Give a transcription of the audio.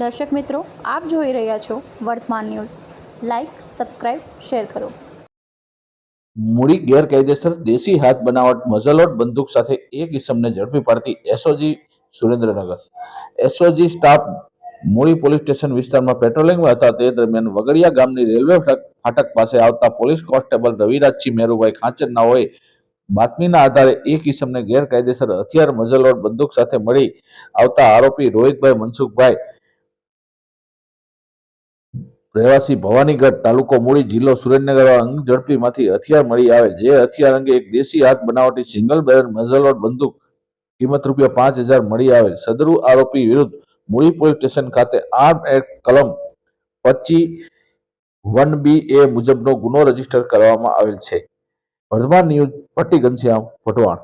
દર્શક મિત્રો, આપ જોઈ રહ્યા છો વર્તમાન ન્યૂઝ. લાઈક સબસ્ક્રાઇબ શેર કરો. મૂડી ગેરકાયદેસર દેશી હાથ બનાવટ, મઝલોટ બંદૂક સાથે એક ઇસમને ઝડપી પાડતી SOG Surendranagar. SOG staff Muli police station વિસ્તારમાં પેટ્રોલિંગમાં હતા. તે દરમિયાન વગડિયા ગામની રેલવે ફાટક ફાટક પાસે આવતા પોલીસ કોન્સ્ટેબલ રવિરાજસિંહ મેરુભાઈ ખાંચરના હોય બાતમીના આધારે એક ઇસમને ગેરકાયદેસર હથિયાર, મઝલોટ બંદૂક સાથે મળી આવતા આરોપી રોહિતભાઈ મનસુખભાઈ રહેવાસી ભવાનીગઢ તાલુકો મૂળી જિલ્લો સુરેન્દ્રનગર અંગ ઝડપીમાંથી હથિયાર મળી આવે, જે હથિયાર અંગે એક દેશી હાથ બનાવટી સિંગલ બેરલ મઝલોટ બંદૂક કિંમત રૂપિયા પાંચ હજાર મળી આવે. સદરુ આરોપી વિરુદ્ધ મૂળી પોલીસ સ્ટેશન ખાતે આર્મ એક્ટ કલમ પચી વન બી એ મુજબનો ગુનો રજિસ્ટર કરવામાં આવેલ છે. વર્ધમાન ન્યૂઝ, પટ્ટી ઘનશ્યામ ભટવાણ